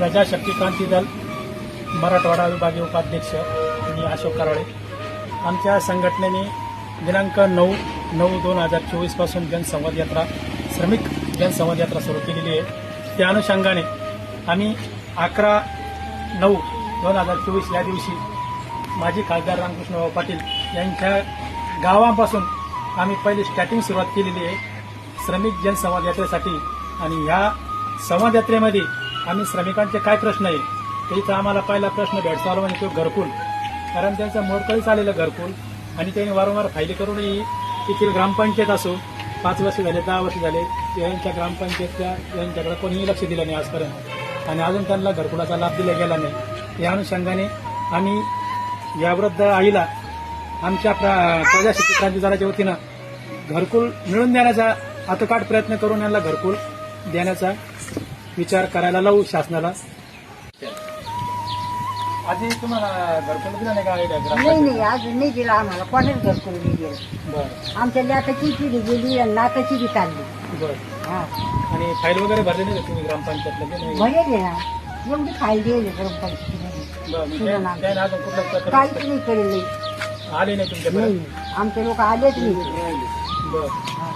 प्रजाशक्ती क्रांती दल मराठवाडा विभागीय उपाध्यक्ष मी अशोक कराळे आमच्या संघटनेने दिनांक नऊ नऊ दोन हजार चोवीसपासून जनसंवाद यात्रा श्रमिक जनसंवाद यात्रा सुरू केलेली आहे. त्या अनुषंगाने आम्ही अकरा नऊ दोन हजार चोवीस या दिवशी माजी खासदार रामकृष्णराव पाटील यांच्या गावापासून आम्ही पहिली स्टार्टिंग सुरुवात केलेली आहे. श्रमिक जनसंवाद यात्रेसाठी आणि ह्या संवाद यात्रेमध्ये आम्ही श्रमिकांचे काय प्रश्न आहे त्याचा आम्हाला पहिला प्रश्न भेटतो म्हणजे तो घरकुल. कारण त्यांचं मोडकळीच आलेलं घरकुल आणि त्यांनी वारंवार फायली करूनही तेथील ग्रामपंचायत असो पाच वर्ष झाले दहा वर्ष झाले यांच्या ग्रामपंचायतच्या यांच्याकडे कोणीही लक्ष दिलं नाही आजपर्यंत. आणि अजून त्यांना घरकुलाचा लाभ दिला गेला नाही. या अनुषंगाने आम्ही या वृद्ध आईला आमच्या प्रजाशक्ती क्रांती दलाच्या वतीनं घरकुल मिळून देण्याचा आतकाट प्रयत्न करून यांना घरकुल देण्याचा विचार करायला लावू शासनाला. आधी तुम्हाला घरकुल दिला नाही का नाही नाही अजून नाही दिला आम्हाला. कोणाच घर करून नाही दिलं? बरं. आमच्या पिढी गेली आणि नाताची बी चालली. बरं. हा. आणि फाईल वगैरे भरले नाही का तुम्ही ग्रामपंचायतला? की नाही. भरेल ना. एवढी खायला दिली ग्रामपंचायतीमध्ये बरं मग अजून कुठलं प्रकार काहीच नाही करेल नाही आले नाही तुमच्याकडे नाही आमचे लोक आलेच नाही. बरं. हा.